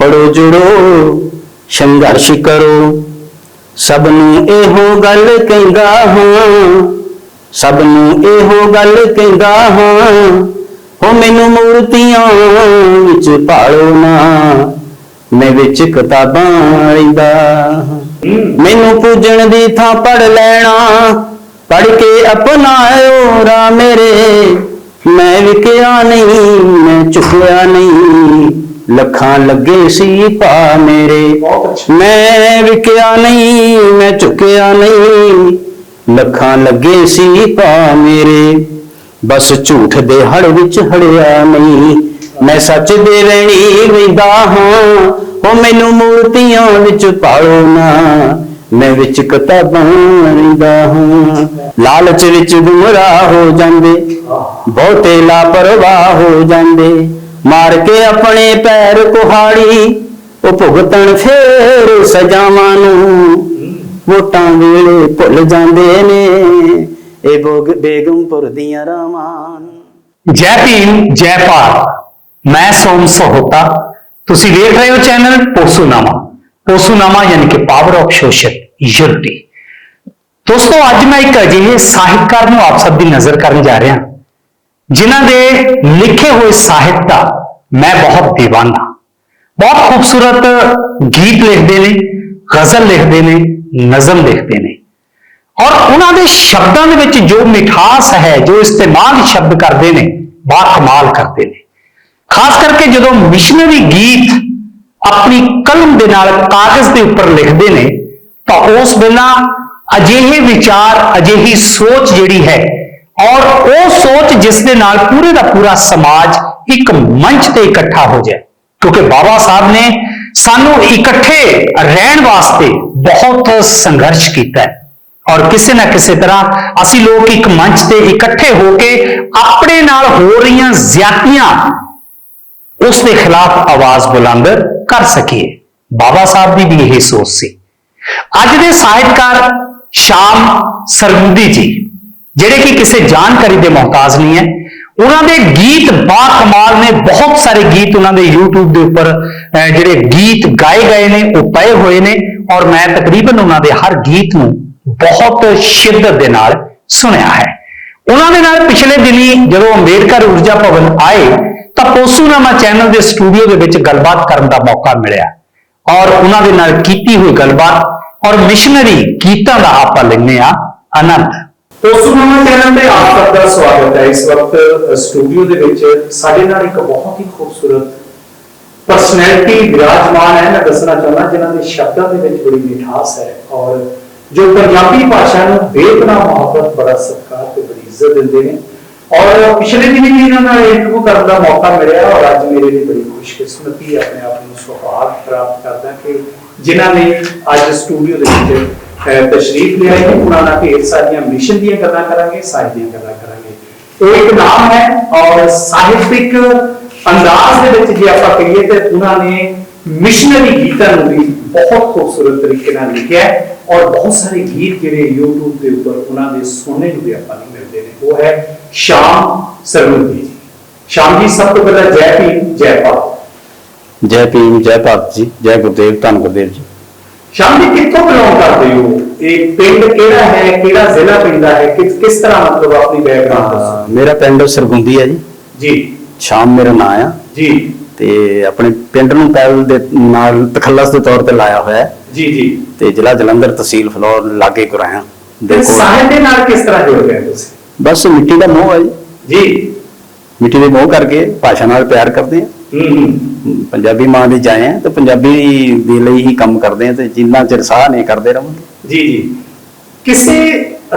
ਪੜੋ ਜੁੜੋ, ਸੰਘਰਸ਼ ਕਰੋ। ਸਭ ਨੂੰ ਇਹੋ ਗੱਲ ਕਹਿੰਦਾ ਹਾਂ ਸਭ ਨੂੰ ਇਹੋ ਗੱਲ ਕਹਿੰਦਾ ਹਾਂ, ਹੋ ਮੈਨੂੰ ਮੂਰਤੀਆਂ ਵਿੱਚ ਭਾਲੋ ਨਾ, ਮੈਂ ਵਿੱਚ ਕਿਤਾਬਾਂ ਲੈਂਦਾ ਮੈਨੂੰ ਪੂਜਣ ਦੀ ਥਾਂ ਪੜ ਲੈਣਾ ਪੜ ਕੇ ਅਪਣਾਇਓ ਰਾ ਮੇਰੇ। ਮੈਂ ਵਿਕਿਆ ਨਹੀਂ, ਮੈਂ ਝੁਕਿਆ ਨਹੀਂ। ਲੱਖਾਂ ਲੱਗੇ ਸੀ ਪਾ ਮੇਰੇ। ਮੈਂ ਵਿਕਿਆ ਨਹੀਂ ਮੈਂ ਝੁਕਿਆ ਨਹੀਂ। ਲੱਖਾਂ ਲੱਗੇ ਸੀ ਪਾ ਮੇਰੇ। ਬਸ ਝੂਠ ਦੇ ਹੜ ਵਿੱਚ ਹੜਿਆ ਨਹੀਂ। ਮੈਂ ਸੱਚ ਦੇ ਰਹਿਣੀ ਵੈਂਦਾ ਹਾਂ। ਉਹ ਮੈਨੂੰ ਮੂਰਤੀਆਂ ਵਿੱਚ ਪਾਲੋ ਨਾ। ਮੈਂ ਵਿੱਚ ਕਿਤਾਬਾਂ ਰਹਿੰਦਾ ਹਾਂ। ਲਾਲਚ ਵਿੱਚ ਗੁੰਮਰਾਹ ਹੋ ਜਾਂਦੇ। ਬਹੁਤੇ ਲਾਪਰਵਾਹ ਹੋ ਜਾਂਦੇ। ਮਾਰ ਕੇ ਆਪਣੇ ਪੈਰ ਕੁਹਾੜੀ ਉਹ ਭੁਗਤਣ ਫੇਰ ਸਜ਼ਾਵਾਂ ਨੂੰ। ਵੋਟਾਂ ਵੇਲੇ ਭੁੱਲ ਜਾਂਦੇ ਨੇ, ਇਹ ਬੋਗ ਬੇਗਮਪੁਰ ਦੀਆਂ ਰਾਵਾਂ ਜੈ ਭੀਮ, ਜੈ ਭਾਰਤ। ਮੈਂ ਸੋਮ ਸਹੋਤਾ। ਤੁਸੀਂ ਵੇਖ ਰਹੇ ਹੋ ਚੈਨਲ ਪੋਸੂਨਾਮਾ। ਪੋਸੂਨਾਮਾ ਯਾਨੀ ਕਿ ਪਾਵਰ ਆਫ ਸੋਸ਼ਲ ਯੂਨਿਟੀ ਦੋਸਤੋ, ਅੱਜ ਮੈਂ ਇੱਕ ਅਜਿਹੇ ਸਾਹਿਤਕਾਰ ਨੂੰ ਆਪ ਸਭ ਦੀ ਨਜ਼ਰ ਕਰਨ ਜਾ ਰਿਹਾ। ਜਿਨ੍ਹਾਂ ਦੇ ਲਿਖੇ ਹੋਏ ਸਾਹਿਤ ਦਾ ਮੈਂ ਬਹੁਤ دیਵਾਨਾ। ਬਹੁਤ ਖੂਬਸੂਰਤ ਗੀਤ ਲਿਖਦੇ ਨੇ, ਗ਼ਜ਼ਲ ਲਿਖਦੇ ਨੇ, ਨਜ਼ਮ ਲਿਖਦੇ ਨੇ। ਔਰ ਉਹਨਾਂ ਦੇ ਸ਼ਬਦਾਂ ਦੇ ਵਿੱਚ ਜੋ ਮਿਠਾਸ ਹੈ, ਜੋ ਇਸਤੇਮਾਲ ਸ਼ਬਦ ਕਰਦੇ ਨੇ, ਬਾ ਕਮਾਲ ਕਰਦੇ ਨੇ। ਖਾਸ ਕਰਕੇ ਜਦੋਂ ਮਿਸ਼ਨਰੀ ਗੀਤ ਆਪਣੀ ਕਲਮ ਦੇ ਨਾਲ ਕਾਗਜ਼ ਦੇ ਉੱਪਰ ਲਿਖਦੇ ਨੇ, ਤਾਂ ਉਸ ਵੇਲਾ ਅਜਿਹੇ ਵਿਚਾਰ, ਅਜਿਹੀ ਸੋਚ ਜਿਹੜੀ ਹੈ ਔਰ ਉਹ ਸੋਚ ਜਿਸ ਦੇ ਨਾਲ ਪੂਰੇ ਦਾ ਪੂਰਾ ਸਮਾਜ ਇੱਕ ਮੰਚ ਤੇ ਇਕੱਠਾ ਹੋ ਜਾਏ। ਕਿਉਂਕਿ ਬਾਬਾ ਸਾਹਿਬ ਨੇ ਸਾਨੂੰ ਇਕੱਠੇ ਰਹਿਣ ਵਾਸਤੇ ਬਹੁਤ ਸੰਘਰਸ਼ ਕੀਤਾ ਹੈ। ਔਰ ਕਿਸੇ ਨਾ ਕਿਸੇ ਤਰ੍ਹਾਂ ਅਸੀਂ ਲੋਕ ਇੱਕ ਮੰਚ ਤੇ ਇਕੱਠੇ ਹੋ ਕੇ ਆਪਣੇ ਨਾਲ ਹੋ ਰਹੀਆਂ ਜ਼ਿਆਤੀਆਂ ਉਸ ਦੇ ਖਿਲਾਫ ਆਵਾਜ਼ ਬੁਲੰਦ ਕਰ ਸਕੀਏ। ਬਾਬਾ ਸਾਹਿਬ ਦੀ ਵੀ ਇਹ ਸੋਚ ਸੀ। ਅੱਜ ਦੇ ਸਾਹਿਤਕਾਰ ਸ਼ਾਮ ਸਰਗੁੰਦੀ ਜੀ ਜਿਹੜੇ ਕਿ ਕਿਸੇ ਜਾਣਕਾਰੀ ਦੇ ਮੁਹਤਾਜ ਨਹੀਂ ਹੈ। ਉਹਨਾਂ ਦੇ ਗੀਤ ਬਾ ਕਮਾਲ ਨੇ, ਬਹੁਤ ਸਾਰੇ ਗੀਤ ਉਹਨਾਂ ਦੇ YouTube ਦੇ ਉੱਪਰ ਜਿਹੜੇ ਗੀਤ ਗਾਏ ਗਏ ਨੇ, ਉਹ ਪਏ ਹੋਏ ਨੇ ਔਰ ਮੈਂ ਤਕਰੀਬਨ ਉਹਨਾਂ ਦੇ ਹਰ ਗੀਤ ਨੂੰ ਬਹੁਤ ਸ਼ਿੱਦਤ ਦੇ ਨਾਲ ਸੁਣਿਆ ਹੈ। ਉਹਨਾਂ ਦੇ ਨਾਲ ਪਿਛਲੇ ਦਿਨੀ ਜਦੋਂ ਅੰਬੇਡਕਰ ਊਰਜਾ ਭਵਨ ਆਏ, ਤਾਂ ਪੋਸੂਨਾਮਾ ਚੈਨਲ ਦੇ ਸਟੂਡੀਓ ਦੇ ਵਿੱਚ ਗੱਲਬਾਤ ਕਰਨ ਦਾ ਮੌਕਾ ਮਿਲਿਆ ਔਰ ਉਹਨਾਂ ਦੇ ਨਾਲ ਕੀਤੀ ਹੋਈ ਗੱਲਬਾਤ ਔਰ ਮਿਸ਼ਨਰੀ ਗੀਤਾਂ ਦਾ ਆਪਾਂ ਲੈਂਦੇ ਆ ਆਨੰਦ। ਪੋਸਟਮਾਨਾ ਚੈਨਲ ਤੇ ਆਪ ਸਭ ਦਾ ਸਵਾਗਤ ਹੈ। ਇਸ ਵਕਤ ਸਟੂਡੀਓ ਦੇ ਵਿੱਚ ਸਾਡੇ ਨਾਲ ਇੱਕ ਬਹੁਤ ਹੀ ਖੂਬਸੂਰਤ ਪਰਸਨੈਲਿਟੀ ਵਿਰਾਜਮਾਨ ਹੈ। ਮੈਂ ਦੱਸਣਾ ਚਾਹੁੰਦਾ, ਜਿਨ੍ਹਾਂ ਦੇ ਸ਼ਬਦਾਂ ਦੇ ਵਿੱਚ ਬੜੀ ਮਿਠਾਸ ਹੈ ਔਰ ਜੋ ਪੰਜਾਬੀ ਭਾਸ਼ਾ ਨੂੰ ਬੇਪਨਾਹ ਮੁਹੱਬਤ, ਬੜਾ ਸਤਿਕਾਰ ਤੇ ਬੜੀ ਇੱਜ਼ਤ ਦਿੰਦੇ ਨੇ। ਔਰ ਪਿਛਲੇ ਦਿਨ ਵੀ ਇਹਨਾਂ ਨਾਲ ਇੰਟਰਵਿਊ ਕਰਨ ਦਾ ਮੌਕਾ ਮਿਲਿਆ ਔਰ ਅੱਜ ਮੇਰੇ ਲਈ ਬੜੀ ਖੁਸ਼ਕਿਸਮਤੀ ਆਪਣੇ ਆਪ ਨੂੰ ਸੁਭਾਗ ਪ੍ਰਾਪਤ ਕਰਦਾ ਕਿ ਜਿਨ੍ਹਾਂ ਨੇ ਅੱਜ ਸਟੂਡੀਓ ਦੇ ਵਿੱਚ ਅਹ, ਤਸ਼ਰੀਫ ਲਿਆਏ ਨੇ ਉਹਨਾਂ ਨਾਲ ਢੇਰ ਸਾਰੀਆਂ ਮਿਸ਼ਨ ਦੀਆਂ ਗੱਲਾਂ ਕਰਾਂਗੇ ਸਾਹਿਤ ਦੀਆਂ ਗੱਲਾਂ ਕਰਾਂਗੇ ਉਹ ਇੱਕ ਨਾਮ ਹੈ ਔਰ ਸਾਹਿਤਿਕ ਅੰਦਾਜ਼ ਦੇ ਵਿੱਚ ਜੇ ਆਪਾਂ ਕਹੀਏ ਤੇ ਉਹਨਾਂ ਨੇ ਮਿਸ਼ਨਰੀ ਗੀਤਾਂ ਨੂੰ ਵੀ ਬਹੁਤ ਖੂਬਸੂਰਤ ਤਰੀਕੇ ਨਾਲ ਲਿਖਿਆ ਹੈ ਔਰ ਬਹੁਤ ਸਾਰੇ ਗੀਤ ਜਿਹੜੇ YouTube ਦੇ ਉੱਪਰ ਉਹਨਾਂ ਦੇ ਸੁਣਨੇ ਨੂੰ ਵੀ ਆਪਾਂ ਨੂੰ ਮਿਲਦੇ ਨੇ ਉਹ ਹੈ ਸ਼ਾਮ ਸਰਵੰਦੀ ਜੀ ਸ਼ਾਮ ਜੀ ਸਭ ਤੋਂ ਪਹਿਲਾਂ ਜੈ ਭੀਮ ਜੈ ਭਾਰਤ ਜੈ ਭੀਮ ਜੈ ਭਾਰਤ ਜੀ ਜੈ ਗੁਰਦੇਵ ਧੰਨ ਗੁਰਦੇਵ ਜੀ ਸ਼ਾਮ ਜੀ ਕਿੱਥੋਂ ਬਿਲੋਂਗ ਕਰਦੇ ਹੋ? ਇਹ ਪਿੰਡ ਕਿਹੜਾ ਹੈ ਕਿਹੜਾ ਜ਼ਿਲ੍ਹਾ ਪੈਂਦਾ ਹੈ? ਕਿਸ ਕਿਸ ਤਰ੍ਹਾਂ ਮਤਲਬ ਆਪਣੀ ਬੈਕਗ੍ਰਾਉਂਡ ਦੱਸੋ? ਮੇਰਾ ਪਿੰਡ ਸਰਗੁੰਦੀ ਹੈ ਜੀ। ਜੀ। ਸ਼ਾਮ ਮੇਰਾ ਨਾਂ ਆ। ਜੀ। ਤੇ ਆਪਣੇ ਪਿੰਡ ਨੂੰ ਪੈਲ ਦੇ ਨਾਲ ਤਖੱਲਸ ਦੇ ਤੌਰ ਤੇ ਲਾਇਆ ਹੋਇਆ ਹੈ। ਜੀ ਜੀ। ਤੇ ਜ਼ਿਲ੍ਹਾ ਜਲੰਧਰ ਤਹਿਸੀਲ ਫਲੌਰ ਲਾਗੇ ਗੁਰਾਇਆ ਤੇ ਦੇਖੋ ਸਾਹਿਤ ਦੇ ਨਾਲ ਕਿਸ ਤਰ੍ਹਾਂ ਜੁੜ ਗਏ ਤੁਸੀਂ? ਬਸ ਮਿੱਟੀ ਦਾ ਮੋਹ ਹੈ ਜੀ। ਜੀ। ਮਿੱਟੀ ਦੇ ਮੋਹ ਕਰਕੇ ਭਾਸ਼ਾ ਨਾਲ ਪਿਆਰ ਕਰਦੇ ਆ ਹੂੰ। ਪੰਜਾਬੀ ਮਾਂ ਦੇ ਜਾਏ ਆ ਤੇ ਪੰਜਾਬੀ ਦੇ ਲਈ ਹੀ ਕੰਮ ਕਰਦੇ ਆ ਤੇ ਜਿੰਨਾ ਚਿਰ ਸਾਹ ਨਹੀਂ ਕਰਦੇ ਰਹਾਂਗੇ ਜੀ ਜੀ। ਕਿਸੇ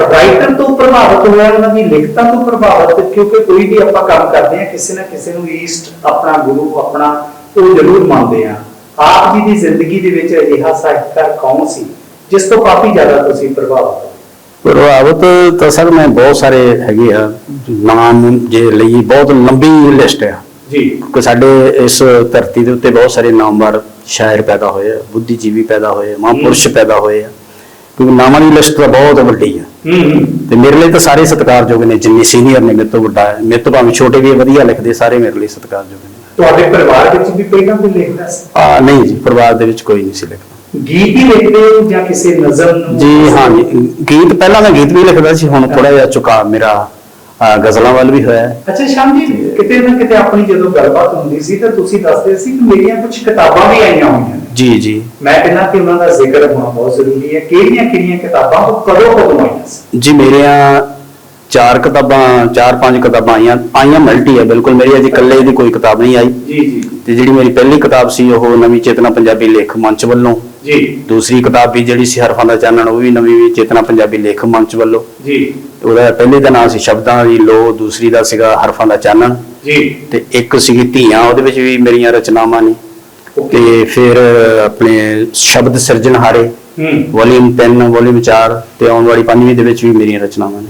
ਰਾਈਟਰ ਤੋਂ ਪ੍ਰਭਾਵਿਤ ਹੋਇਆ ਉਹਨਾਂ ਦੀ ਲਿਖਤਾਂ ਤੋਂ ਪ੍ਰਭਾਵਿਤ ਕਿਉਂਕਿ ਕੋਈ ਵੀ ਆਪਾਂ ਕੰਮ ਕਰਦੇ ਆ ਕਿਸੇ ਨਾ ਕਿਸੇ ਨੂੰ ਈਸਟ ਆਪਣਾ ਗੁਰੂ ਆਪਣਾ ਉਹ ਜ਼ਰੂਰ ਮੰਨਦੇ ਆ। ਆਪ ਜੀ ਦੀ ਜ਼ਿੰਦਗੀ ਦੇ ਵਿੱਚ ਅਜਿਹਾ ਸਾਹਿਤਕਾਰ ਕੌਣ ਸੀ ਜਿਸ ਤੋਂ ਕਾਫੀ ਜ਼ਿਆਦਾ ਤੁਸੀਂ ਪ੍ਰਭਾਵਿਤ ਪ੍ਰਭਾਵਿਤ ਤਾਂ ਸਰ ਮੈਂ ਬਹੁਤ ਸਾਰੇ ਹੈਗੇ ਆ ਨਾਮ ਜੇ ਲਈ ਬਹੁਤ ਲੰਬੀ ਲਿਸਟ ਆ। ਜੀ। ਕਿ ਸਾਡੇ ਇਸ ਧਰਤੀ ਦੇ ਉੱਤੇ ਬਹੁਤ ਸਾਰੇ ਨਾਮਵਰ ਸ਼ਾਇਰ ਪੈਦਾ ਹੋਏ ਆ ਬੁੱਧੀਜੀਵੀ ਪੈਦਾ ਹੋਏ ਆ ਮਹਾਂਪੁਰਸ਼ ਪੈਦਾ ਹੋਏ ਆ। ਕਿਉਂਕਿ ਨਾਮਾਂ ਦੀ ਲਿਸਟ ਤਾਂ ਬਹੁਤ ਵੱਡੀ ਆ। ਹੂੰ ਤੇ ਮੇਰੇ ਲਈ ਤਾਂ ਸਾਰੇ ਸਤਿਕਾਰਯੋਗ ਨੇ ਜਿੰਨੇ ਸੀਨੀਅਰ ਨੇ ਮੇਰੇ ਤੋਂ ਵੱਡਾ ਹੈ। ਮੇਰੇ ਤੋਂ ਭਾਵੇਂ ਛੋਟੇ ਵੀ ਵਧੀਆ ਲਿਖਦੇ ਸਾਰੇ ਮੇਰੇ ਲਈ ਸਤਿਕਾਰਯੋਗ ਨੇ। ਤੁਹਾਡੇ ਪਰਿਵਾਰ ਵਿੱਚ ਵੀ ਪਹਿਲਾਂ ਕੋਈ ਲਿਖਦਾ ਸੀ? ਆ ਨਹੀਂ ਜੀ ਪਰਿਵਾਰ ਦੇ ਵਿੱਚ ਕੋਈ ਨਹੀਂ ਸੀ ਲਿਖਦਾ। ਗੀਤ ਹੀ ਲਿਖਦੇ ਹੋ ਜਾਂ ਕਿਸੇ ਨਜ਼ਮ ਨੂੰ? ਜੀ ਹਾਂ ਜੀ ਗੀਤ ਪਹਿਲਾਂ ਮੈਂ ਗੀਤ ਵੀ ਲਿਖਦਾ ਸੀ ਹੁਣ ਥੋੜਾ ਜਿਹਾ ਝੁਕਾ ਮੇਰਾ ਗਜ਼ਲਾਂ ਵੱਲ ਵੀ ਹੋਇਆ ਅੱਛਾ ਸ਼ਾਮ ਜੀ ਕਿਤੇ ਨਾ ਕਿਤੇ ਆਪਣੀ ਜਦੋਂ ਗੱਲਬਾਤ ਹੁੰਦੀ ਸੀ ਤਾਂ ਤੁਸੀਂ ਦੱਸਦੇ ਸੀ ਕਿ ਮੇਰੀਆਂ ਕੁਝ ਕਿਤਾਬਾਂ ਵੀ ਆਈਆਂ ਹੋਈਆਂ ਜੀ ਜੀ। ਮੈਂ ਕਹਿੰਦਾ ਕਿ ਉਹਨਾਂ ਦਾ ਜ਼ਿਕਰ ਹੋਣਾ ਬਹੁਤ ਜ਼ਰੂਰੀ ਹੈ। ਕਿਹੜੀਆਂ ਕਿਹੜੀਆਂ ਕਿਤਾਬਾਂ ਉਹ ਕਦੋਂ ਕਦੋਂ ਆਈਆਂ ਸੀ? ਜੀ ਮੇਰੀਆਂ ਚਾਰ ਕਿਤਾਬਾਂ ਚਾਰ ਪੰਜ ਕਿਤਾਬਾਂ ਆਈਆਂ ਆਈਆਂ ਮਲਟੀ ਹੈ ਬਿਲਕੁਲ ਮੇਰੀ ਅਜੇ ਇਕੱਲੇ ਦੀ ਕੋਈ ਕਿਤਾਬ ਨਹੀਂ ਆਈ। ਜੀ ਜੀ। ਤੇ ਜਿਹੜੀ ਮੇਰੀ ਪਹਿਲੀ ਕਿਤਾਬ ਸੀ ਉਹ ਨਵੀਂ ਚੇਤਨਾ ਪੰਜਾਬੀ ਲੇਖ ਮੰਚ ਵੱਲੋਂ। ਜੀ। ਦੂਸਰੀ ਕਿਤਾਬ ਵੀ ਜਿਹੜੀ ਸੀ ਹਰਫਾਂ ਦਾ ਚਾਨਣ ਉਹ ਵੀ ਨਵੀਂ ਵੀ ਚੇਤਨਾ ਪੰਜਾਬੀ ਲੇਖ ਮੰਚ ਵੱਲੋਂ। ਜੀ। ਉਹਦਾ ਪਹਿਲੇ ਦਾ ਨਾਮ ਸੀ ਸ਼ਬਦਾਂ ਦੀ ਲੋ ਦੂਸਰੀ ਦਾ ਸੀਗਾ ਹਰਫਾਂ ਦਾ ਚਾਨਣ। ਜੀ। ਤੇ ਇੱਕ ਸੀਗੀ ਧੀਆਂ ਉਹਦੇ ਵਿੱਚ ਵੀ ਮੇਰੀਆਂ ਰਚਨਾਵਾਂ ਨੇ। ਤੇ ਫਿਰ ਆਪਣੇ ਸ਼ਬਦ ਸਿਰਜਣਹਾਰੇ ਹੂੰ। ਵੋਲੀਅਮ 3 ਵੋਲੀਅਮ 4 ਤੇ ਆਉਣ ਵਾਲੀ ਪੰਜਵੀਂ ਦੇ ਵਿੱਚ ਵੀ ਮੇਰੀਆਂ ਰਚਨਾਵਾਂ ਨੇ।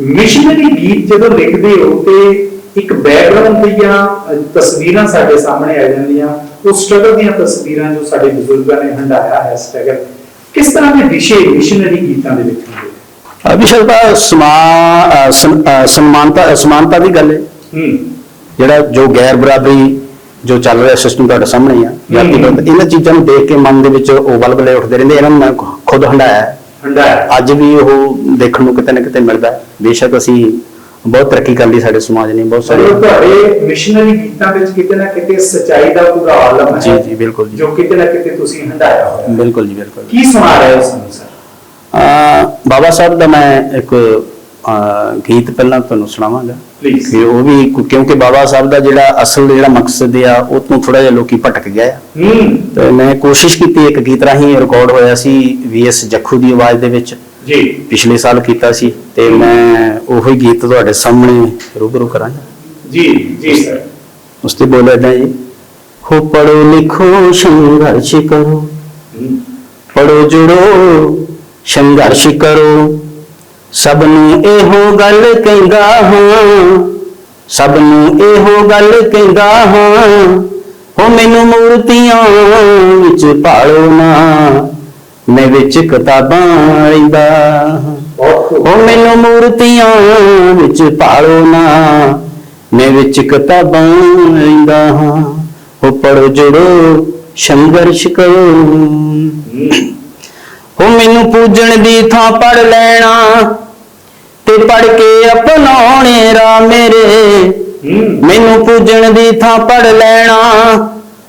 ਮਿਸ਼ਨਰੀ ਗੀਤ ਜਦੋਂ ਲਿਖਦੇ ਹੋ ਤੇ ਇੱਕ ਬੈਕਗ੍ਰਾਉਂਡ ਦੀਆਂ ਤਸਵੀਰਾਂ ਸਾਡੇ ਸਾਹਮਣੇ ਆ ਜਾਂਦੀਆਂ ਉਹ ਸਟਰਗਲ ਦੀਆਂ ਤਸਵੀਰਾਂ ਜੋ ਸਾਡੇ ਬਜ਼ੁਰਗਾਂ ਨੇ ਹੰਡਾਇਆ ਹੈ ਸਟਰਗਲ ਕਿਸ ਤਰ੍ਹਾਂ ਦੇ ਵਿਸ਼ੇ ਮਿਸ਼ਨਰੀ ਗੀਤਾਂ ਦੇ ਵਿੱਚ ਹੁੰਦੇ ਅਭਿਸ਼ੇਕ ਦਾ ਸਮਾ ਅ, ਸਨ- ਅ, ਸਨਮਾਨਤਾ ਸਮਾਨਤਾ ਦੀ ਗੱਲ ਹੈ। ਹੂੰ। ਜਿਹੜਾ ਜੋ ਗੈਰ ਬਰਾਬਰੀ ਜੋ ਚੱਲ ਰਿਹਾ ਸਿਸਟਮ ਤੁਹਾਡੇ ਸਾਹਮਣੇ ਆ ਇਹਨਾਂ ਚੀਜ਼ਾਂ ਨੂੰ ਦੇਖ ਕੇ ਮਨ ਦੇ ਵਿੱਚ ਉਹ ਬਲਬਲੇ ਉੱਠਦੇ ਰਹਿੰਦੇ ਇਹਨਾਂ ਨੂੰ ਮੈਂ ਖੁਦ। ਹੰਡਾਇਆ। ਅੱਜ ਵੀ ਉਹ ਦੇਖਣ ਨੂੰ ਕਿਤੇ ਨਾ ਕਿਤੇ ਮਿਲਦਾ। ਬੇਸ਼ੱਕ ਅਸੀਂ ਬਹੁਤ ਤਰੱਕੀ ਕਰ ਲਈ ਸਾਡੇ ਸਮਾਜ ਨੇ ਬਹੁਤ ਸਾਰੇ ਤੁਹਾਡੇ ਮਿਸ਼ਨਰੀ ਗੀਤਾਂ ਵਿੱਚ ਕਿਤੇ ਨਾ ਕਿਤੇ ਸਚਾਈ ਦਾ ਪੂਰਾ ਆਲਮ ਹੈ ਜੀ ਜੀ ਬਿਲਕੁਲ ਜੀ ਜੋ ਕਿਤੇ ਨਾ ਕਿਤੇ ਤੁਸੀਂ ਹੰਡਾਇਆ ਹੋਇਆ। ਬਿਲਕੁਲ ਜੀ ਬਿਲਕੁਲ ਕੀ ਸੁਣਾ ਰਹੇ ਹੋ ਸਾਨੂੰ ਸਰ ਬਾਬਾ ਸਾਹਿਬ ਦਾ ਮੈਂ ਇੱਕ ਗੀਤ ਪਹਿਲਾਂ ਤੁਹਾਨੂੰ ਸੁਣਾਵਾਂਗਾ। ਕਿ ਉਹ ਵੀ ਕਿਉਂ- ਕਿਉਂਕਿ ਬਾਬਾ ਸਾਹਿਬ ਦਾ ਜਿਹੜਾ ਅਸਲ ਜਿਹੜਾ ਮਕਸਦ ਆ ਉਹ ਤੋਂ ਥੋੜਾ ਜਿਹਾ ਲੋਕੀ ਭਟਕ ਗਿਆ ਆ। ਤੇ ਮੈਂ ਕੋਸ਼ਿਸ਼ ਕੀਤੀ ਇੱਕ ਗੀਤ ਰਾਹੀਂ ਰਿਕਾਰਡ ਹੋਇਆ ਸੀ ਵੀਐਸ ਜੱਖੂ ਦੀ ਆਵਾਜ਼ ਦੇ ਵਿੱਚ। ਜੀ। ਪਿਛਲੇ ਸਾਲ ਕੀਤਾ ਸੀ ਤੇ ਮੈਂ ਉਹੀ ਗੀਤ ਤੁਹਾਡੇ ਸਾਹਮਣੇ ਰੂਬਰੂ ਕਰਾਂਗਾ। ਜੀ ਜੀ ਸਰ ਉਸ ਤੇ ਬੋਲਿਆ ਏਦਾਂ ਜੀ ਹੋ ਪੜੋ ਲਿਖੋ ਸੰਘਰਸ਼ ਕਰੋ। ਪੜੋ ਜੁੜੋ ਸੰਘਰਸ਼ ਕਰੋ। ਸਭ ਨੂੰ ਇਹੋ ਗੱਲ ਕਹਿੰਦਾ ਹਾਂ ਸਭ ਨੂੰ ਇਹੋ ਗੱਲ ਕਹਿੰਦਾ ਹਾਂ, ਹੋ ਮੈਨੂੰ ਮੂਰਤੀਆਂ ਵਿੱਚ ਭਾਲੋ ਨਾ, ਮੈਂ ਵਿੱਚ ਕਿਤਾਬਾਂ ਰਹਿੰਦਾ ਹਾਂ ਉਹ ਮੈਨੂੰ ਮੂਰਤੀਆਂ ਵਿੱਚ ਭਾਲੋ ਨਾ, ਮੈਂ ਵਿੱਚ ਕਿਤਾਬਾਂ ਲੈਂਦਾ ਹਾਂ। ਉਹ ਪੜੋ ਜੁੜੋ ਸੰਘਰਸ਼ ਕਰੋ। ਮੈਨੂੰ ਪੂਜਣ ਦੀ ਥਾਂ ਪੜ ਲੈਣਾ ਤੇ ਪੜ ਕੇ ਅਪਣਾਉਣੇ ਰਾ ਮੇਰੇ। ਮੈਨੂੰ ਪੂਜਣ ਦੀ ਥਾਂ ਪੜ ਲੈਣਾ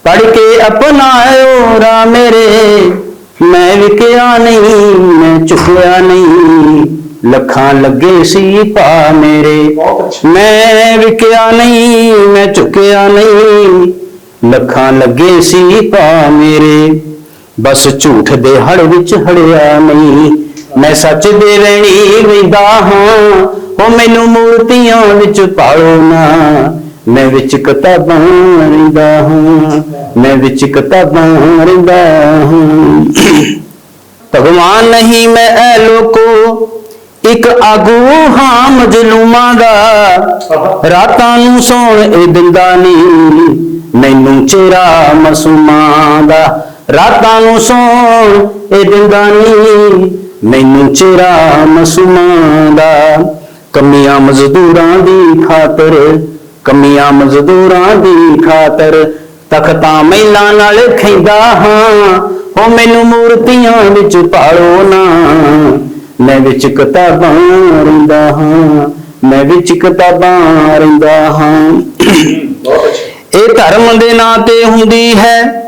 ਪੜ ਕੇ ਅਪਣਾਇਓ ਰਾ ਮੇਰੇ। ਮੈਂ ਵਿਕਿਆ ਨਹੀਂ ਮੈਂ ਚੁੱਕਿਆ ਨਹੀਂ ਲੱਖਾਂ ਲੱਗੇ ਸੀ ਪਾ ਮੇਰੇ। ਮੈਂ ਵਿਕਿਆ ਨਹੀਂ ਮੈਂ ਚੁੱਕਿਆ ਨਹੀਂ ਲੱਖਾਂ ਲੱਗੇ ਸੀ ਪਾ ਮੇਰੇ। ਬਸ ਝੂਠ ਦੇ ਹੜ ਵਿੱਚ ਹੜਿਆ ਨਹੀਂ। ਮੈਂ ਸੱਚ ਦੇ ਰਹਿਣੀ ਵੈਂਦਾ ਹਾਂ, ਉਹ ਮੈਨੂੰ ਮੂਰਤੀਆਂ ਵਿੱਚ ਪਾਲੋ ਨਾ। ਮੈਂ ਵਿੱਚ ਕਿਤਾਬਾਂ ਰਹਿੰਦਾ ਹਾਂ, ਮੈਂ ਵਿੱਚ ਕਿਤਾਬਾਂ ਰਹਿੰਦਾ ਹਾਂ। ਭਗਵਾਨ ਨਹੀਂ ਮੈਂ ਐ ਲੋਕੋ, ਇੱਕ ਆਗੂ ਹਾਂ ਮਜਲੂਮਾਂ ਦਾ। ਰਾਤਾਂ ਨੂੰ ਸੌਣ ਇਹ ਦਿੰਦਾ ਨਹੀਂ ਮੈਨੂੰ ਚਿਹਰਾ ਮਸੂਮਾਂ ਦਾ। ਰਾਤਾਂ ਨੂੰ ਸੌਣ ਇਹ ਦਿੰਦਾ ਨਹੀਂ ਮੈਨੂੰ ਚਿਹਰਾ ਮਸੂਮਾਂ ਦਾ ਕਮੀਆਂ ਮਜ਼ਦੂਰਾਂ ਦੀ ਖਾਤਰ ਕਮੀਆਂ ਮਜ਼ਦੂਰਾਂ ਦੀ ਖਾਤਰ ਤਖਤਾਂ ਮਹਿਲਾਂ ਨਾਲ ਖੈਂਦਾ ਹਾਂ। ਉਹ ਮੈਨੂੰ ਮੂਰਤੀਆਂ ਵਿੱਚ ਪਾਲੋ ਨਾ। ਮੈਂ ਵਿੱਚ ਕਿਤਾਬਾਂ ਰਹਿੰਦਾ ਹਾਂ ਮੈਂ ਵਿੱਚ ਕਿਤਾਬਾਂ ਰਹਿੰਦਾ ਹਾਂ। ਇਹ ਧਰਮ ਦੇ ਨਾਂ ਤੇ ਹੁੰਦੀ ਹੈ।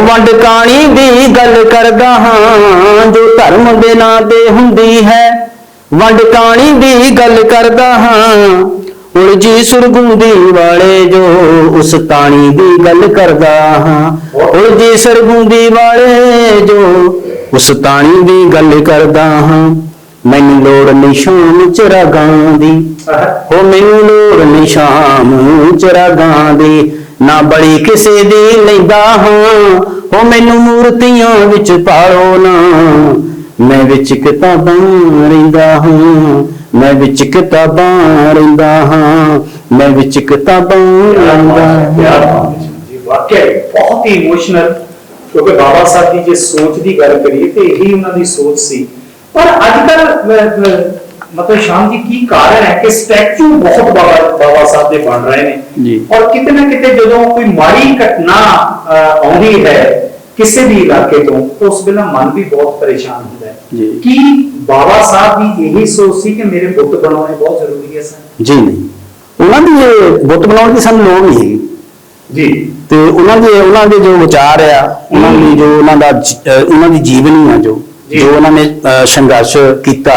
ਵੰਡ ਕਾਣੀ ਦੀ ਗੱਲ ਕਰਦਾ ਹਾਂ ਜੋ ਧਰਮ ਦੇ ਨਾਂ ਤੇ ਹੁੰਦੀ ਹੈ। ਵੰਡ ਕਾਣੀ ਦੀ ਗੱਲ ਕਰਦਾ ਹਾਂ ਉਲਜੀ ਸੁਰਗੁੰਦੀ ਵਾਲੇ ਜੋ ਉਸ ਤਾਣੀ ਦੀ ਗੱਲ ਕਰਦਾ ਹਾਂ। ਉਲਜੀ ਸੁਰਗੁੰਦੀ ਵਾਲੇ ਜੋ ਉਸ ਤਾਣੀ ਦੀ ਗੱਲ ਕਰਦਾ ਹਾਂ। ਮੈਨੂੰ ਲੋੜ ਨਹੀਂ ਸ਼ਾਮ ਚਰਾਗਾਂ ਦੀ। ਹੋ ਮੈਨੂੰ ਲੋੜ ਨੀ ਸ਼ਾਮ ਚਰਾਗਾਂ ਦੀ। ਨਾ ਬੜੀ ਕਿਸੇ ਦੀ ਲੈਂਦਾ ਹਾਂ ਹੋ ਮੈਨੂੰ ਮੂਰਤੀਆਂ ਵਿੱਚ ਪਾਲੋ ਨਾ। ਮੈਂ ਵਿੱਚ ਕਿਤਾਬਾਂ ਰਹਿੰਦਾ ਹਾਂ ਮੈਂ ਵਿੱਚ ਕਿਤਾਬਾਂ ਰਹਿੰਦਾ ਹਾਂ ਮੈਂ ਵਿੱਚ ਕਿਤਾਬਾਂ ਰਹਿੰਦਾ ਹਾਂ। ਵਾਕਿਆ ਬਹੁਤ ਹੀ ਇਮੋਸ਼ਨਲ ਕਿਉਂਕਿ ਬਾਬਾ ਸਾਹਿਬ ਦੀ ਜੇ ਸੋਚ ਦੀ ਗੱਲ ਕਰੀਏ ਤੇ ਇਹੀ ਉਹਨਾਂ ਦੀ ਸੋਚ ਸੀ। ਪਰ ਅੱਜ ਕੱਲ ਮਤਲਬ ਸ਼ਾਮ ਜੀ ਕੀ ਕਾਰਨ ਹੈ ਕਿ ਸਟੈਚੂ ਬਹੁਤ ਬਾਬਾ ਬਾਬਾ ਸਾਹਿਬ ਦੇ ਬਣ ਰਹੇ ਨੇ ਜੀ। ਔਰ ਕਿਤੇ ਨਾ ਕਿਤੇ ਜਦੋਂ ਕੋਈ ਮਾੜੀ ਘਟਨਾ ਆਉਂਦੀ ਹੈ ਕਿਸੇ ਵੀ ਇਲਾਕੇ ਤੋਂ ਉਸ ਵੇਲੇ ਮਨ ਵੀ ਬਹੁਤ ਪਰੇਸ਼ਾਨ ਹੁੰਦਾ ਹੈ ਜੀ। ਕੀ ਬਾਬਾ ਸਾਹਿਬ ਦੀ ਇਹੀ ਸੋਚ ਸੀ ਕਿ ਮੇਰੇ ਬੁੱਤ ਬਣਾਉਣੇ ਬਹੁਤ ਜ਼ਰੂਰੀ ਹੈ ਸਰ ਜੀ ਨਹੀਂ ਉਹਨਾਂ ਦੀ ਬੁੱਤ ਬਣਾਉਣ ਦੀ ਸਾਨੂੰ ਲੋੜ ਨਹੀਂ ਹੈਗੀ ਜੀ ਤੇ ਉਹਨਾਂ ਦੇ ਉਹਨਾਂ ਦੇ ਜੋ ਵਿਚਾਰ ਆ ਉਹਨਾਂ ਦੀ ਜੋ ਉਹਨਾਂ ਦਾ ਉਹਨਾਂ ਦੀ ਜੀਵਨੀ ਆ ਜੋ ਜੀ। ਉਹਨਾਂ ਨੇ ਸੰਘਰਸ਼ ਕੀਤਾ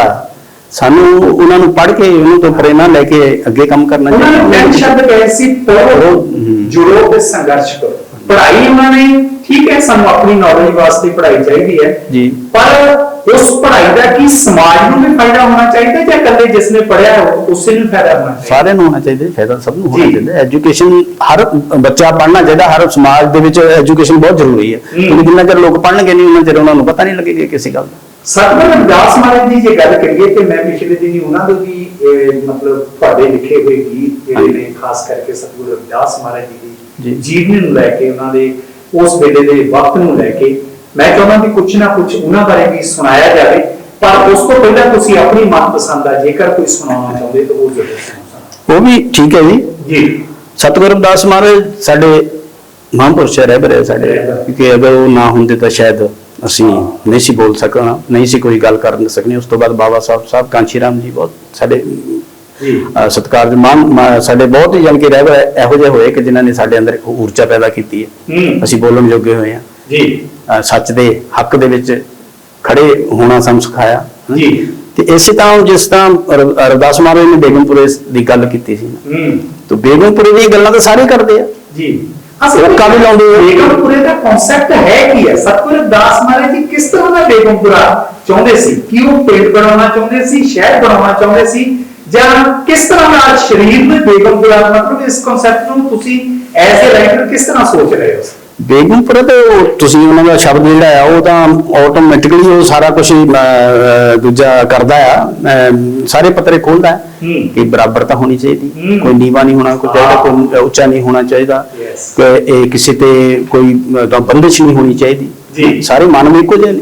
ਸਾਨੂੰ ਉਹਨਾਂ ਨੂੰ ਪੜ੍ਹ ਕੇ ਉਹਨਾਂ ਤੋਂ ਪ੍ਰੇਰਣਾ ਲੈ ਕੇ ਅੱਗੇ ਕੰਮ ਕਰਨਾ ਉਹਨਾਂ ਨੇ ਤਿੰਨ ਸ਼ਬਦ ਕਹੇ ਸੀ ਪੜ੍ਹੋ ਹਮ। ਜੁੜੋ ਤੇ ਸੰਘਰਸ਼ ਕਰੋ। ਪੜ੍ਹਾਈ ਉਹਨਾਂ ਨੇ ਠੀਕ ਹੈ ਸਾਨੂੰ ਆਪਣੀ ਨੌਲੇਜ ਵਾਸਤੇ ਪੜ੍ਹਾਈ ਚਾਹੀਦੀ ਹੈ। ਜੀ। ਪਰ ਉਸ ਪੜ੍ਹਾਈ ਦਾ ਕੀ ਸਮਾਜ ਨੂੰ ਵੀ ਫਾਇਦਾ ਹੋਣਾ ਚਾਹੀਦਾ ਜਾਂ ਇਕੱਲੇ ਜਿਸ ਨੇ ਪੜ੍ਹਿਆ ਹੈ, ਉਸੇ ਨੂੰ ਫਾਇਦਾ ਹੋਣਾ ਚਾਹੀਦਾ? ਸਾਰਿਆਂ ਨੂੰ ਹੋਣਾ ਚਾਹੀਦਾ ਫਾਇਦਾ ਸਭ ਨੂੰ ਹੋਣਾ ਜੀ। ਚਾਹੀਦਾ। ਐਜੂਕੇਸ਼ਨ ਹਰ ਬੱਚਾ ਪੜ੍ਹਨਾ ਚਾਹੀਦਾ ਹਰ ਸਮਾਜ ਦੇ ਵਿੱਚ ਐਜੂਕੇਸ਼ਨ ਬਹੁਤ ਜ਼ਰੂਰੀ ਹੈ। ਹਮ। ਕਿਉਂਕਿ ਜਿੰਨਾ ਚਿਰ ਲੋਕ ਪੜ੍ਹਨਗੇ ਨਹੀਂ ਉਹਨਾਂ ਚਿਰ ਉਹਨਾਂ ਨੂੰ ਪਤਾ ਨਹੀਂ ਲੱਗੇਗਾ ਕਿਸੇ ਗੱਲ ਦਾ। ਸਤਿਗੁਰੂ ਰਵਿਦਾਸ ਮਹਾਰਾਜ ਦੀ ਜੇ ਗੱਲ ਕਰੀਏ ਤੇ ਮੈਂ ਪਿਛਲੇ ਦਿਨੀ ਉਹਨਾਂ ਦੇ ਵੀ ਮਤਲਬ ਤੁਹਾਡੇ ਲਿਖੇ ਹੋਏ ਗੀਤ ਜਿਹੜੇ ਨੇ ਖਾਸ ਕਰਕੇ ਸਤਿਗੁਰੂ ਰਵਿਦਾਸ ਮਹਾਰਾਜ ਜੀ ਦੀ। ਜੀਵਨੀ ਨੂੰ ਲੈ ਕੇ ਉਹਨਾਂ ਦੇ ਉਸ ਵੇਲੇ ਦੇ ਵਕਤ ਨੂੰ ਲੈ ਕੇ ਮੈਂ ਚਾਹੁੰਦਾ ਕਿ ਕੁਝ ਨਾ ਕੁਝ ਉਹਨਾਂ ਬਾਰੇ ਵੀ ਸੁਣਾਇਆ ਜਾਵੇ ਪਰ ਉਸ ਤੋਂ ਪਹਿਲਾਂ ਤੁਸੀਂ ਆਪਣੀ ਮਨਪਸੰਦ ਦਾ ਜੇਕਰ ਕੋਈ ਸੁਣਾਉਣਾ ਚਾਹੁੰਦੇ ਤਾਂ ਉਹ ਜ਼ਰੂਰ ਸੁਣਾਓ। ਉਹ ਵੀ ਠੀਕ ਹੈ ਜੀ। ਜੀ। ਸਤਿਗੁਰੂ ਰਵਿਦਾਸ ਮਹਾਰਾਜ ਸਾਡੇ ਮਹਾਂਪੁਰਸ਼ ਰਹਿ ਬਰੇ ਸਾਡੇ ਕਿਉਂਕਿ ਅਗਰ ਉਹ ਨਾ ਹੁੰਦੇ ਤਾਂ ਸ਼ਾਇਦ ਅਸੀਂ ਨਹੀਂ ਸੀ ਬੋਲ ਸਕਣਾ ਨਹੀਂ ਸੀ ਕੋਈ ਗੱਲ ਕਰ ਸਕਣੀ ਉਸ ਤੋਂ ਬਾਅਦ ਬਾਬਾ ਸਾਹਿਬ ਸਾਹਿਬ ਕਾਂਚੀ ਰਾਮ ਜੀ ਬਹੁਤ ਸਾਡੇ ਜੀ। ਸਤਿਕਾਰ ਦੇ ਮਾਨ ਸਾਡੇ ਬਹੁਤ ਹੀ ਜਾਣ ਕੇ ਰਹਿ ਬਰੇ ਇਹੋ ਜਿਹੇ ਹੋਏ ਕਿ ਜਿਨ੍ਹਾਂ ਨੇ ਸਾਡੇ ਅੰਦਰ ਇੱਕ ਊਰਜਾ ਪੈਦਾ ਕੀਤੀ ਹੈ। ਅਸੀਂ ਬੋਲਣ ਜੋਗੇ ਹੋਏ ਹਾਂ। ਜੀ। ਸੱਚ ਦੇ ਹੱਕ ਦੇ ਵਿੱਚ ਖੜੇ ਹੋਣਾ ਸਾਨੂੰ ਸਿਖਾਇਆ। ਜੀ। ਤੇ ਇਸੇ ਤਰ੍ਹਾਂ ਜਿਸ ਤਰ੍ਹਾਂ ਰਵ- ਰਵਿਦਾਸ ਮਹਾਰਾਜ ਨੇ ਬੇਗਮਪੁਰੇ ਦੀ ਗੱਲ ਕੀਤੀ ਸੀ। ਨਾ ਹੂੰ। ਤੇ ਬੇਗਮਪੁਰੇ ਦੀਆਂ ਗੱਲਾਂ ਤਾਂ ਸਾਰੇ ਕਰਦੇ ਆ। ਜੀ। ਲੋਕਾਂ ਵੀ ਲਾਉਂਦੇ ਆ। ਬੇਗਮਪੁਰੇ ਦਾ ਕਨਸੈਪਟ ਹੈ ਕੀ ਹੈ? ਸਤਿਗੁਰੂ ਦਾਸ ਮਹਾਰਾਜ ਜੀ ਕਿਸ ਤਰ੍ਹਾਂ ਦਾ ਬੇਗਮਪੁਰਾ ਚਾਹੁੰਦੇ ਸੀ? ਕਿ ਉਹ ਪਿੰਡ ਬਣਾਉਣਾ ਚਾਹੁੰਦੇ ਸੀ ਸ਼ਹਿਰ ਬਣਾਉਣਾ ਚਾਹੁੰਦੇ ਸੀ? ਜਾਂ ਕਿਸ ਤਰ੍ਹਾਂ ਦਾ ਸਰੀਰ ਨੂੰ ਬੇਗਮਪੁਰਾ ਮਤਲਬ ਇਸ ਕਨਸੈਪਟ ਨੂੰ ਤੁਸੀਂ ਐਜ਼ ਅ ਰਾਈਟਰ ਕਿਸ ਤਰ੍ਹਾਂ ਸੋਚ ਰਹੇ ਹੋ ਬੇਗਮਪੁਰਾ ਤੇ ਤੁਸੀਂ ਉਹਨਾਂ ਦਾ ਸ਼ਬਦ ਜਿਹੜਾ ਆ ਉਹ ਤਾਂ ਆਟੋਮੈਟਿਕਲੀ ਉਹ ਸਾਰਾ ਕੁਝ ਦੂਜਾ ਕਰਦਾ ਆ ਸਾਰੇ ਪੱਤਰੇ ਖੋਲਦਾ ਹੈ। ਕਿ ਬਰਾਬਰਤਾ ਹੋਣੀ ਚਾਹੀਦੀ। ਕੋਈ ਨੀਵਾ ਨਹੀਂ ਹੋਣਾ ਕੋਈ ਚਾਹੀਦਾ ਕੋਈ ਉੱਚਾ ਨਹੀਂ ਹੋਣਾ ਚਾਹੀਦਾ. ਕਿ ਇਹ ਕਿਸੇ ਤੇ ਕੋਈ ਤਾਂ ਬੰਦਿਸ਼ ਨਹੀਂ ਹੋਣੀ ਚਾਹੀਦੀ ਜੀ। ਸਾਰੇ ਮਾਨਵ ਇੱਕੋ ਜਿਹੇ ਨੇ।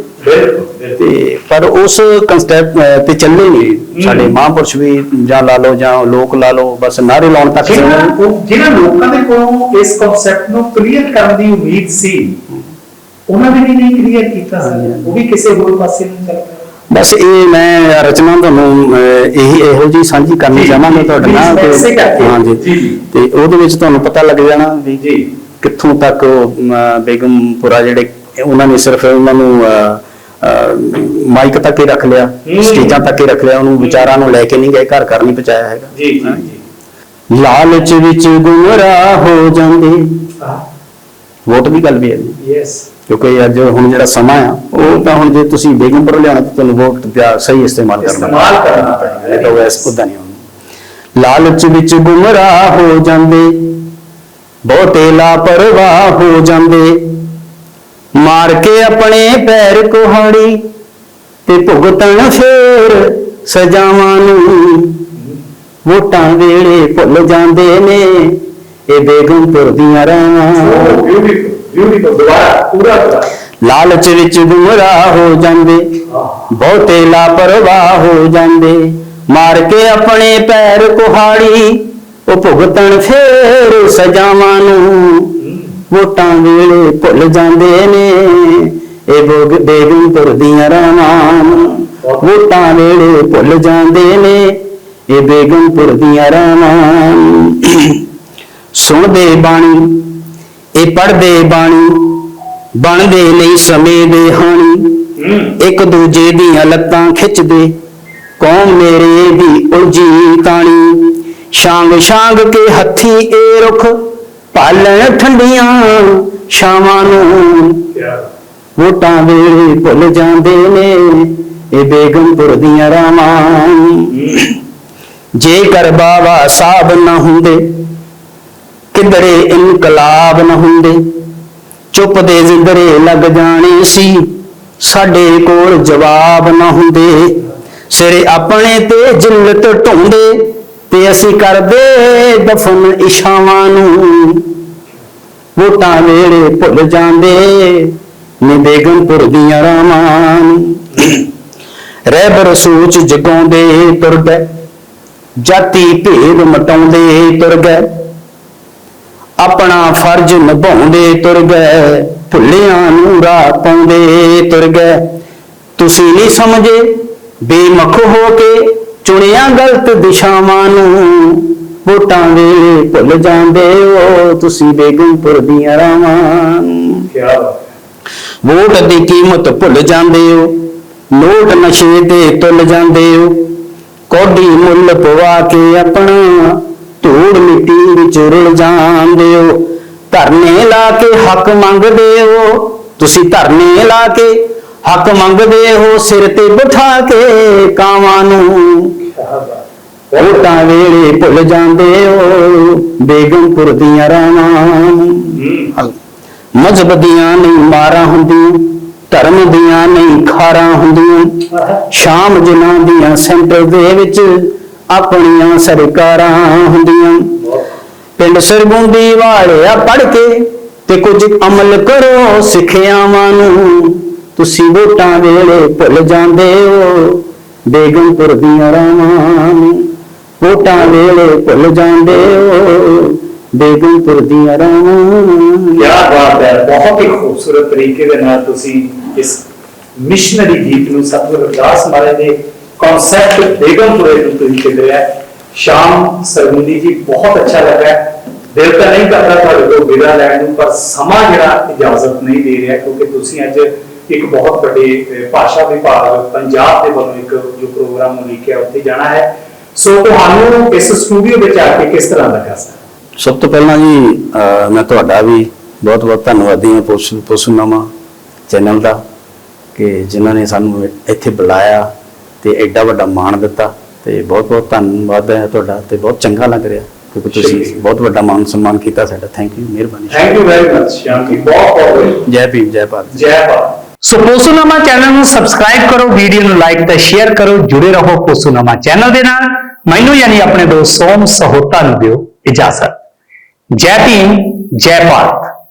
ਤੇ ਪਰ ਉਸ ਕਨਸੈਪਟ ਤੇ ਚੱਲੇ ਨਹੀਂ। ਸਾਡੇ ਮਹਾਂਪੁਰਸ਼ ਵੀ ਜਾਂ ਲਾ ਲਓ ਜਾਂ ਲੋਕ ਲਾ ਲਓ ਬਸ ਨਾਰੇ ਲਾਉਣ ਤੱਕ ਜਿਹਨਾਂ ਲੋਕਾਂ ਦੇ ਕੋਲੋਂ ਇਸ ਕਨਸੈਪਟ ਨੂੰ ਕਲੀਅਰ ਕਰਨ ਦੀ ਉਮੀਦ ਸੀ ਉਹਨਾਂ ਨੇ ਵੀ ਨਹੀਂ ਕਲੀਅਰ ਕੀਤਾ। ਉਹ ਵੀ ਕਿਸੇ ਹੋਰ ਪਾਸੇ ਨੂੰ ਚੱਲ ਪਏ। ਬਸ ਇਹ ਮੈਂ ਰਚਨਾ ਤੁਹਾਨੂੰ ਇਹੀ ਇਹੋ ਜੀ ਸਾਂਝੀ ਕਰਨੀ ਚਾਹਾਂਗਾ ਤੁਹਾਡੇ ਨਾਲ। ਕਰਕੇ। ਹਾਂਜੀ। ਤੇ ਉਹਦੇ ਵਿੱਚ ਤੁਹਾਨੂੰ ਪਤਾ ਲੱਗ ਜਾਣਾ ਵੀ ਜੀ। ਕਿੱਥੋਂ ਤੱਕ ਬੇਗਮਪੁਰਾ ਜਿਹੜੇ ਉਹਨਾਂ ਨੇ ਸਿਰਫ ਉਹਨਾਂ ਨੂੰ ਮਾਈਕ ਤੱਕ ਹੀ ਰੱਖ ਲਿਆ। ਸਟੇਜਾਂ ਤੱਕ ਹੀ ਰੱਖ ਲਿਆ ਉਹਨੂੰ ਵਿਚਾਰਾਂ ਨੂੰ ਲੈ ਕੇ ਨਹੀਂ ਗਏ ਘਰ ਘਰ ਨਹੀਂ ਪਹੁੰਚਾਇਆ ਹੈਗਾ। ਜੀ ਜੀ ਜੀ। ਲਾਲਚ ਵਿੱਚ ਗੁੰਮਰਾਹ ਹੋ ਜਾਂਦੇ। ਵੋਟ ਦੀ ਗੱਲ ਵੀ ਹੈ। ਜੀ। ਯੈਸ ਕਿਉਂਕਿ ਅੱਜ ਹੁਣ ਜਿਹੜਾ ਸਮਾਂ ਆ ਉਹ ਤਾਂ ਹੁਣ ਜੇ ਤੁਸੀਂ ਬੇਗਮਪੁਰ ਲਿਆਉਣਾ ਤਾਂ ਤੁਹਾਨੂੰ ਵੋਟ ਦਾ ਸਹੀ ਇਸਤੇਮਾਲ ਕਰਨਾ ਇਸਤੇਮਾਲ ਕਰਨਾ ਪੈਣਾ। ਇਹ ਤਾਂ ਵੈਸ ਉਦਾਂ ਨਹੀਂ ਹੋਣਾ ਲਾਲਚ ਵਿੱਚ ਗੁੰਮਰਾਹ ਹੋ ਜਾਂਦੇ ਬਹੁਤੇ ਲਾਪਰਵਾਹ ਹੋ ਜਾਂਦੇ। ਮਾਰ ਕੇ ਆਪਣੇ ਪੈਰ ਕੁਹਾੜੀ ਤੇ ਭੁਗਤਣ ਫੇਰ ਸਜ਼ਾਵਾਂ ਨੂੰ। ਵੋਟਾਂ ਵੇਲੇ ਭੁੱਲ ਜਾਂਦੇ ਨੇ, ਇਹ ਬੇਗਮਪੁਰ ਦੀਆਂ ਰਾਵਾਂ। ਬਿਊਟੀਫੁਲ ਦੁਬਾਰਾ ਪੂਰਾ ਲਾਲਚ ਵਿੱਚ ਗੁੰਮਰਾਹ ਹੋ ਜਾਂਦੇ, ਬਹੁਤੇ ਲਾਪਰਵਾਹ ਹੋ ਜਾਂਦੇ। ਮਾਰ ਕੇ ਆਪਣੇ ਪੈਰ ਕੁਹਾੜੀ, ਉਹ ਭੁਗਤਣ ਫੇਰ ਸਜ਼ਾਵਾਂ ਨੂੰ। ਵੋਟਾਂ ਵੇਲੇ ਭੁੱਲ ਜਾਂਦੇ ਨੇ। ਇਹ ਬੋਗ ਬੇਗਮਪੁਰ ਦੀਆਂ ਰਾਵਾਂ ਵੋਟਾਂ ਵੇਲੇ ਭੁੱਲ ਜਾਂਦੇ ਨੇ। ਇਹ ਬੇਗਮਪੁਰ ਦੀਆਂ ਰਾਵਾਂ ਸੁਣਦੇ ਬਾਣੀ, ਇਹ ਪੜ੍ਹਦੇ ਬਾਣੀ, ਬਣਦੇ ਨਹੀਂ ਸਮੇਂ ਦੇ ਹਾਣੀ। ਇੱਕ ਦੂਜੇ ਦੀਆਂ ਲੱਤਾਂ ਖਿੱਚਦੇ, ਕੌਮ ਮੇਰੇ ਦੀ ਉਲਜੀ ਤਾਣੀ। ਸ਼ਾਂਗ ਸ਼ਾਂਗ ਕੇ ਹੱਥੀ ਏ ਰੁਖ ਪਾਲਣ ਠੰਡੀਆਂ ਛਾਵਾਂ ਨੂੰ। ਵੋਟਾਂ ਵੇਲੇ ਭੁੱਲ ਜਾਂਦੇ ਨੇ, ਇਹ ਬੇਗਮਪੁਰ ਦੀਆਂ ਰਾਵਾਂ। ਜੇਕਰ ਬਾਬਾ ਸਾਹਿਬ ਨਾ ਹੁੰਦੇ, ਕਿਧਰੇ ਇਨਕਲਾਬ ਨਾ ਹੁੰਦੇ, ਚੁੱਪ ਦੇ ਜ਼ਿੰਦਰੇ ਲੱਗ ਜਾਣੇ ਸੀ, ਸਾਡੇ ਕੋਲ ਜਵਾਬ ਨਾ ਹੁੰਦੇ। ਸਿਰੇ ਆਪਣੇ ਤੇ ਜਿੰਨਤ ਢੋਂਦੇ, ਤੇ ਅਸੀਂ ਕਰਦੇ ਦਫਨ ਇਸ਼ਾਵਾਂ ਨੂੰ। ਵੋਟਾਂ ਵੇਲੇ ਭੁੱਲ ਜਾਂਦੇ ਨੇ ਬੇਗਮਪੁਰ ਦੀਆਂ ਰਾਮਾਂ ਰਹਿਬਰ ਸੋਚ ਜਗਾਉਂਦੇ ਤੁਰ ਗਏ, ਜਾਤੀ ਭੇਦ ਮਟਾਉਂਦੇ ਤੁਰ ਗਏ, ਆਪਣਾ ਫਰਜ਼ ਨਿਭਾਉਂਦੇ ਤੁਰ ਗਏ, ਭੁੱਲਿਆਂ ਨੂੰ ਰਾਹ ਪਾਉਂਦੇ ਤੁਰ ਗਏ। ਤੁਸੀਂ ਨਹੀਂ ਸਮਝੇ, ਬੇਮਖ ਹੋ ਕੇ ਚੁਣਿਆ ਗਲਤ ਦਿਸ਼ਾਵਾਂ ਨੂੰ। ਵੋਟਾਂ ਵੇਲੇ ਭੁੱਲ ਜਾਂਦੇ ਹੋ ਤੁਸੀਂ ਬੇਗਮਪੁਰ ਦੀਆਂ ਰਾਵਾਂ। ਵੋਟ ਦੀ ਕੀਮਤ ਭੁੱਲ ਜਾਂਦੇ ਹੋ ਨੋਟ ਨਸ਼ੇ ਤੇ ਤੁੱਲ ਜਾਂਦੇ ਹੋ। ਕੋਡੀ ਮੁੱਲ ਪਵਾ ਕੇ ਆਪਣਾ ਧੂੜ ਮਿੱਟੀ ਵਿੱਚ ਰੁਲ ਜਾਂਦੇ ਹੋ। ਧਰਨੇ ਲਾ ਕੇ ਹੱਕ ਮੰਗਦੇ ਹੋ ਤੁਸੀਂ ਧਰਨੇ ਲਾ ਕੇ ਹੱਕ ਮੰਗਦੇ ਹੋ ਸਿਰ ਤੇ ਬਿਠਾ ਕੇ ਕਾਵਾਂ ਨੂੰ। ਵੋਟਾਂ ਵੇਲੇ ਭੁੱਲ ਜਾਂਦੇ ਹੋ। ਬੇਗਮਪੁਰ ਦੀਆਂ ਰਾਵਾਂ। ਮਜ਼ਹਬ ਦੀਆਂ ਨਹੀਂ ਮਾਰਾਂ ਹੁੰਦੀਆਂ ਧਰਮ ਦੀਆਂ ਨਹੀਂ ਖਾਰਾਂ ਹੁੰਦੀਆਂ। ਸ਼ਾਮ ਜਿਨ੍ਹਾਂ ਦੀਆਂ ਸੈਂਟਰ ਦੇ ਵਿੱਚ ਆਪਣੀਆਂ ਸਰਕਾਰਾਂ ਹੁੰਦੀਆਂ। ਪਿੰਡ ਸਰਗੁੰਦੀ ਵਾਲਿਆ ਪੜ ਕੇ ਤੇ ਕੁਝ ਅਮਲ ਕਰੋ ਸਿੱਖਿਆਵਾਂ ਨੂੰ। ਤੁਸੀਂ ਵੋਟਾਂ ਵੇਲੇ ਭੁੱਲ ਜਾਂਦੇ ਹੋ। ਬੇਗਮਪੁਰ ਦੀਆਂ ਰਾਵਾਂ ਨੂੰ। ਵੋਟਾਂ ਵੇਲੇ ਭੁੱਲ ਜਾਂਦੇ ਹੋ ਬੇਗਮਪੁਰ ਦੀਆਂ ਰਾਵਾਂ ਕੀ ਬਾਤ ਹੈ, ਬਹੁਤ ਹੀ ਖੂਬਸੂਰਤ ਤਰੀਕੇ ਦੇ ਨਾਲ ਤੁਸੀਂ ਇਸ ਮਿਸ਼ਨਰੀ ਗੀਤ ਨੂੰ ਸਤਿਗੁਰੂ ਰਵਿਦਾਸ ਮਹਾਰਾਜ ਦੇ ਕਨਸੈਪਟ ਬੇਗਮਪੁਰੇ ਨੂੰ ਤੁਸੀਂ ਖੇਡਿਆ ਸ਼ਾਮ ਸਰਵੁੰਦੀ ਜੀ, ਬਹੁਤ ਅੱਛਾ ਲੱਗਾ ਦਿਲ ਤਾਂ ਨਹੀਂ ਕਰਦਾ ਤੁਹਾਡੇ ਤੋਂ ਵਿਦਾ ਲੈਣ ਨੂੰ, ਪਰ ਸਮਾਂ ਜਿਹੜਾ ਇਜਾਜ਼ਤ ਨਹੀਂ ਦੇ ਰਿਹਾ, ਕਿਉਂਕਿ ਤੁਸੀਂ ਅੱਜ ਇੱਕ ਬਹੁਤ ਵੱਡੇ ਭਾਸ਼ਾ ਵਿਭਾਗ, ਪੰਜਾਬ ਦੇ ਵੱਲੋਂ ਇੱਕ ਜੋ ਪ੍ਰੋਗਰਾਮ ਨੂੰ ਲਿਖਿਆ, ਉੱਥੇ ਜਾਣਾ ਹੈ। ਸੋ ਤੁਹਾਨੂੰ ਇਸ ਸਟੂਡੀਓ ਵਿੱਚ ਆ ਕੇ ਕਿਸ ਤਰ੍ਹਾਂ ਲੱਗਾ ਸਰ? ਸਭ ਤੋਂ ਪਹਿਲਾਂ ਜੀ ਅਹ ਮੈਂ ਤੁਹਾਡਾ ਵੀ ਬਹੁਤ ਬਹੁਤ ਧੰਨਵਾਦੀ ਹਾਂ ਪੋਸੂ ਪੋਸੂਨਾਮਾ ਚੈਨਲ ਦਾ ਕਿ ਜਿਨ੍ਹਾਂ ਨੇ ਸਾਨੂੰ ਇੱਥੇ ਬੁਲਾਇਆ ਤੇ ਐਡਾ ਵੱਡਾ ਮਾਣ ਦਿੱਤਾ ਤੇ ਬਹੁਤ ਬਹੁਤ ਧੰਨਵਾਦ ਹੈ ਤੁਹਾਡਾ ਤੇ ਬਹੁਤ ਚੰਗਾ ਲੱਗ ਰਿਹਾ ਕਿਉਂਕਿ ਤੁਸੀਂ ਸ਼ੁਕਰੀਆ। ਬਹੁਤ ਵੱਡਾ ਮਾਣ ਸਨਮਾਨ ਕੀਤਾ ਸਾਡਾ। ਥੈਂਕ ਯੂ ਮਿਹਰਬਾਨੀ। Thank you very much Sham ji ਬਹੁਤ ਬਹੁਤ ਜੈ ਭੀਮ ਜੈ ਭਾਰਤ ਜੈ ਭਾਰਤ ਸੋ ਪੋਸੂਨਾਮਾ ਚੈਨਲ ਨੂੰ ਸਬਸਕ੍ਰਾਈਬ ਕਰੋ ਵੀਡੀਓ ਨੂੰ ਲਾਈਕ ਤੇ ਸ਼ੇਅਰ ਕਰੋ ਜੁੜੇ ਰਹੋ ਪੋਸੂਨਾਮਾ ਚੈਨਲ ਦੇ ਨਾਲ। ਮੈਨੂੰ ਯਾਨੀ ਆਪਣੇ ਦੋਸਤ ਸੋਮ ਸਹੋਤਾ ਨੂੰ ਦਿਓ ਇਜਾਜ਼ਤ। ਜੈ ਭੀਮ ਜੈ ਭਾਰਤ।